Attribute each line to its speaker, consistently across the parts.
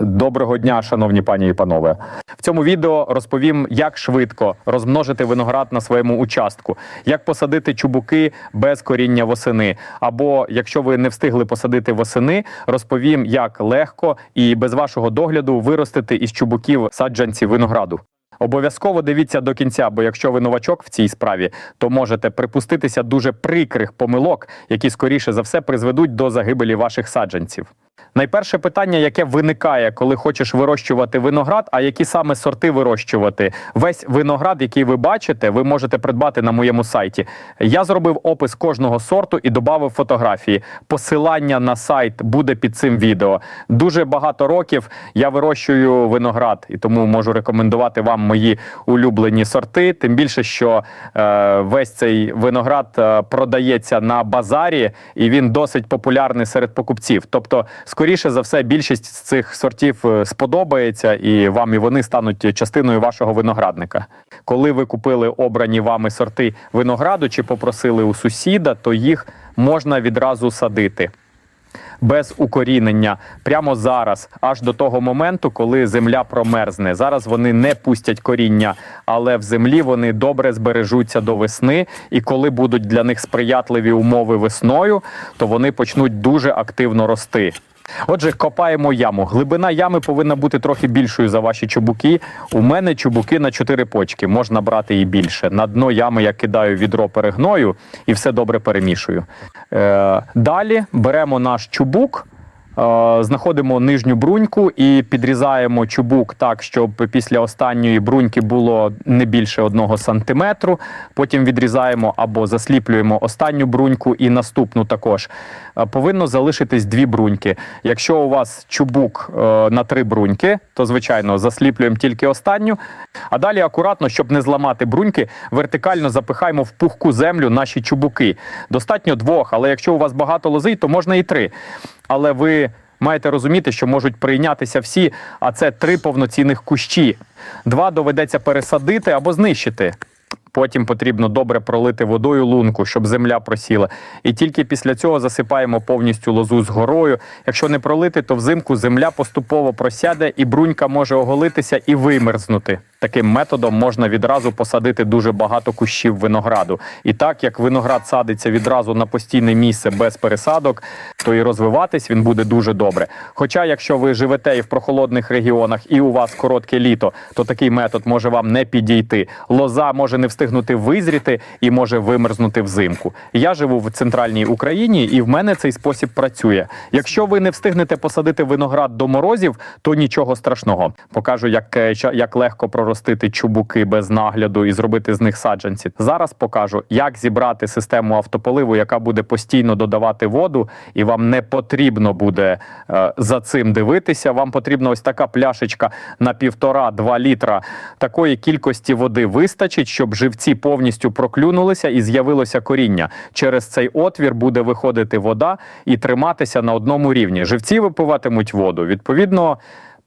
Speaker 1: Доброго дня, шановні пані і панове. В цьому відео розповім, як швидко розмножити виноград на своєму участку, як посадити чубуки без коріння восени. Або якщо ви не встигли посадити восени, розповім, як легко і без вашого догляду виростити із чубуків саджанці винограду. Обов'язково дивіться до кінця, бо якщо ви новачок в цій справі, то можете припуститися дуже прикрих помилок, які скоріше за все призведуть до загибелі ваших саджанців. Найперше питання, яке виникає, коли хочеш вирощувати виноград, а які саме сорти вирощувати. Весь виноград, який ви бачите, ви можете придбати на моєму сайті. Я зробив опис кожного сорту і додав фотографії. Посилання на сайт буде під цим відео. Дуже багато років я вирощую виноград, і тому можу рекомендувати вам мої улюблені сорти. Тим більше, що е, весь цей виноград е, продається на базарі, і він досить популярний серед покупців. Тобто, скоріше за все, більшість з цих сортів е, сподобається, і вам і вони стануть частиною вашого виноградника. Коли ви купили обрані вами сорти винограду чи попросили у сусіда, то їх можна відразу садити. Без укорінення прямо зараз, аж до того моменту, коли земля промерзне. Зараз вони не пустять коріння, але в землі вони добре збережуться до весни. І коли будуть для них сприятливі умови весною, то вони почнуть дуже активно рости. Отже, копаємо яму. Глибина ями повинна бути трохи більшою за ваші чубуки. У мене чубуки на 4 почки, можна брати і більше. На дно ями я кидаю відро перегною і все добре перемішую. Е, далі беремо наш чубук. Е, Знаходимо нижню бруньку і підрізаємо чубук так, щоб після останньої бруньки було не більше одного сантиметру. Потім відрізаємо або засліплюємо останню бруньку і наступну також. Е, Повинно залишитись дві бруньки. Якщо у вас чубук е, на три бруньки, то звичайно засліплюємо тільки останню. А далі акуратно, щоб не зламати бруньки, вертикально запихаємо в пухку землю наші чубуки. Достатньо двох, але якщо у вас багато лози, то можна і три. Але ви маєте розуміти, що можуть прийнятися всі, а це три повноцінних кущі. Два доведеться пересадити або знищити. Потім потрібно добре пролити водою лунку, щоб земля просіла. І тільки після цього засипаємо повністю лозу з горою. Якщо не пролити, то взимку земля поступово просяде і брунька може оголитися і вимерзнути. Таким методом можна відразу посадити дуже багато кущів винограду. І так як виноград садиться відразу на постійне місце без пересадок, то і розвиватись він буде дуже добре. Хоча, якщо ви живете і в прохолодних регіонах, і у вас коротке літо, то такий метод може вам не підійти. Лоза може не встигнути визріти і може вимерзнути взимку. Я живу в центральній Україні, і в мене цей спосіб працює. Якщо ви не встигнете посадити виноград до морозів, то нічого страшного. Покажу, як, е, як легко проростити чубуки без нагляду і зробити з них саджанці. Зараз покажу, як зібрати систему автополиву, яка буде постійно додавати воду, і вам не потрібно буде е, за цим дивитися. Вам потрібна ось така пляшечка на півтора-два літра. Такої кількості води вистачить, щоб живці повністю проклюнулися і з'явилося коріння. Через цей отвір буде виходити вода і триматися на одному рівні. Живці випиватимуть воду. Відповідно.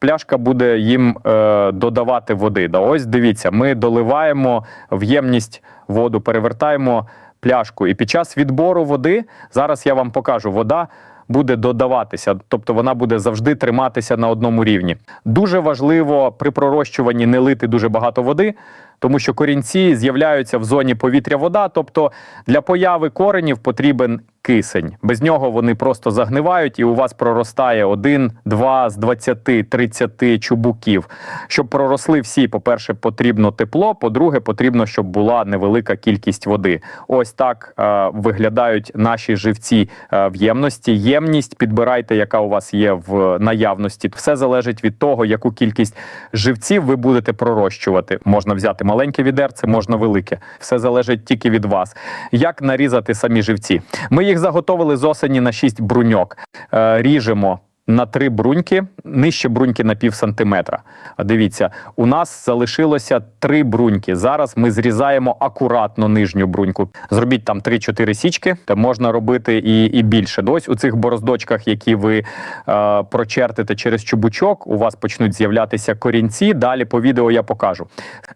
Speaker 1: Пляшка буде їм е, додавати води. Да, ось дивіться, ми доливаємо в ємність воду, перевертаємо пляшку. І під час відбору води зараз я вам покажу, вода буде додаватися, тобто вона буде завжди триматися на одному рівні. Дуже важливо при пророщуванні не лити дуже багато води, тому що корінці з'являються в зоні повітря вода. Тобто для появи коренів потрібен кисень. Без нього вони просто загнивають, і у вас проростає один, два з 20-30 чубуків. Щоб проросли всі, по-перше, потрібно тепло. По-друге, потрібно, щоб була невелика кількість води. Ось так е, виглядають наші живці е, в ємності. Ємність підбирайте, яка у вас є в наявності. Все залежить від того, яку кількість живців ви будете пророщувати. Можна взяти маленьке відерце, можна велике. Все залежить тільки від вас. Як нарізати самі живці? Ми їх заготовили з осені на 6 бруньок. Е, ріжемо. На три бруньки, нижче бруньки на пів сантиметра. Дивіться, у нас залишилося три бруньки. Зараз ми зрізаємо акуратно нижню бруньку. Зробіть там 3-4 січки, та можна робити і, і більше. Ось у цих бороздочках, які ви е, прочертите через чубучок, у вас почнуть з'являтися корінці. Далі по відео я покажу.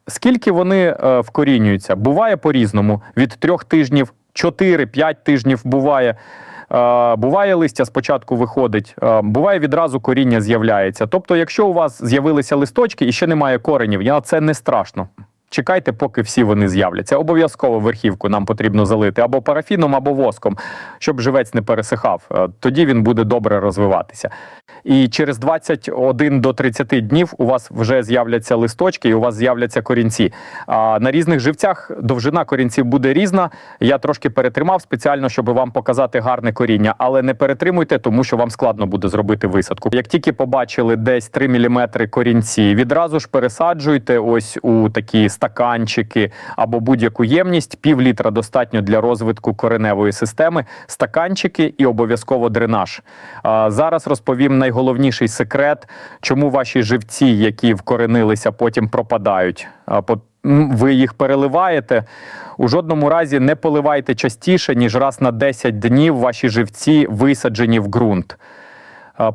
Speaker 1: Скільки вони е, вкорінюються? Буває по-різному. Від трьох тижнів, 4-5 тижнів буває. Е, буває листя спочатку виходить, е, буває відразу коріння з'являється. Тобто, якщо у вас з'явилися листочки і ще немає коренів, це не страшно. Чекайте, поки всі вони з'являться. Обов'язково верхівку нам потрібно залити або парафіном, або воском, щоб живець не пересихав. Е, Тоді він буде добре розвиватися. І через 21 до 30 днів у вас вже з'являться листочки і у вас з'являться корінці. А на різних живцях довжина корінців буде різна. Я трошки перетримав спеціально, щоб вам показати гарне коріння, але не перетримуйте, тому що вам складно буде зробити висадку. Як тільки побачили десь 3 мм корінці, відразу ж пересаджуйте ось у такі стаканчики або будь-яку ємність. Пів літра достатньо для розвитку кореневої системи. Стаканчики і обов'язково дренаж. Зараз розповім найголовніший секрет, чому ваші живці, які вкоренилися, потім пропадають. Ви їх переливаєте. У жодному разі не поливайте частіше, ніж раз на 10 днів ваші живці висаджені в ґрунт.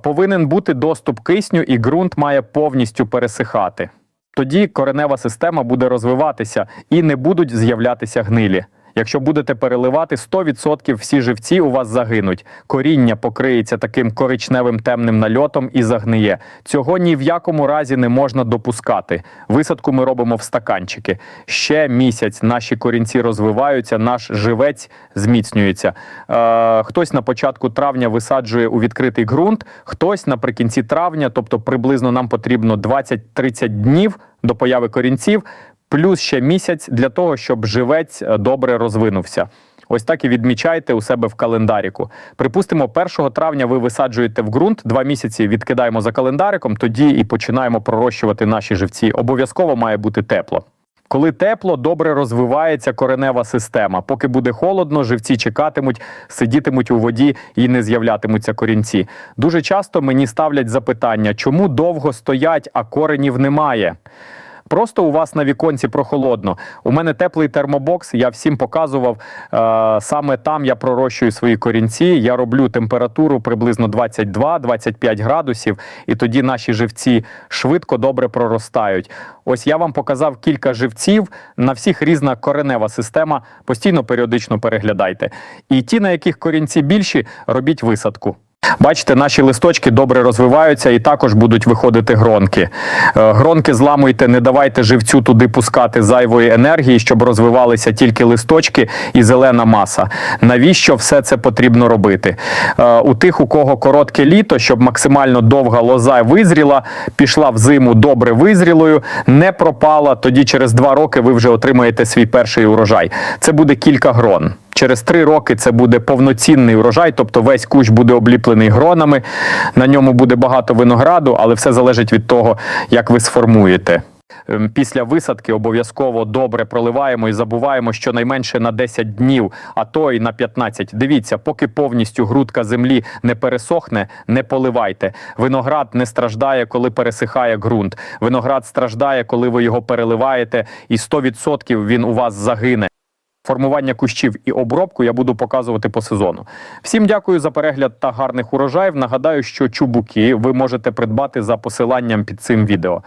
Speaker 1: Повинен бути доступ кисню, і ґрунт має повністю пересихати. Тоді коренева система буде розвиватися і не будуть з'являтися гнилі. Якщо будете переливати, 100% всі живці у вас загинуть. Коріння покриється таким коричневим темним нальотом і загниє. Цього ні в якому разі не можна допускати. Висадку ми робимо в стаканчики. Ще місяць наші корінці розвиваються, наш живець зміцнюється. Е, хтось на початку травня висаджує у відкритий ґрунт, хтось наприкінці травня, тобто приблизно нам потрібно 20-30 днів до появи корінців, плюс ще місяць для того, щоб живець е, добре розвинувся. Ось так і відмічайте у себе в календаріку. Припустимо, 1 травня ви висаджуєте в ґрунт, два місяці відкидаємо за календариком, тоді і починаємо пророщувати наші живці. Обов'язково має бути тепло. Коли тепло, добре розвивається коренева система. Поки буде холодно, живці чекатимуть, сидітимуть у воді і не з'являтимуться корінці. Дуже часто мені ставлять запитання, чому довго стоять, а коренів немає. Просто у вас на віконці прохолодно. У мене теплий термобокс, я всім показував. Е, саме там я пророщую свої корінці. Я роблю температуру приблизно 22-25 градусів, і тоді наші живці швидко добре проростають. Ось я вам показав кілька живців. На всіх різна коренева система. Постійно періодично переглядайте. І ті, на яких корінці більші, робіть висадку. Бачите, наші листочки добре розвиваються і також будуть виходити гронки. Е, Гронки зламуйте, не давайте живцю туди пускати зайвої енергії, щоб розвивалися тільки листочки і зелена маса. Навіщо все це потрібно робити? Е, У тих, у кого коротке літо, щоб максимально довга лоза визріла, пішла в зиму добре визрілою, не пропала. Тоді через два роки ви вже отримаєте свій перший урожай. Це буде кілька грон. Через три роки це буде повноцінний урожай, тобто весь кущ буде обліплений гронами. На ньому буде багато винограду, але все залежить від того, як ви сформуєте. Ем, Після висадки обов'язково добре проливаємо і забуваємо щонайменше на 10 днів, а то й на 15. Дивіться, поки повністю грудка землі не пересохне, не поливайте. Виноград не страждає, коли пересихає ґрунт. Виноград страждає, коли ви його переливаєте, і 100% він у вас загине. Формування кущів і обробку я буду показувати по сезону. Всім дякую за перегляд та гарних урожаїв. Нагадаю, що чубуки ви можете придбати за посиланням під цим відео.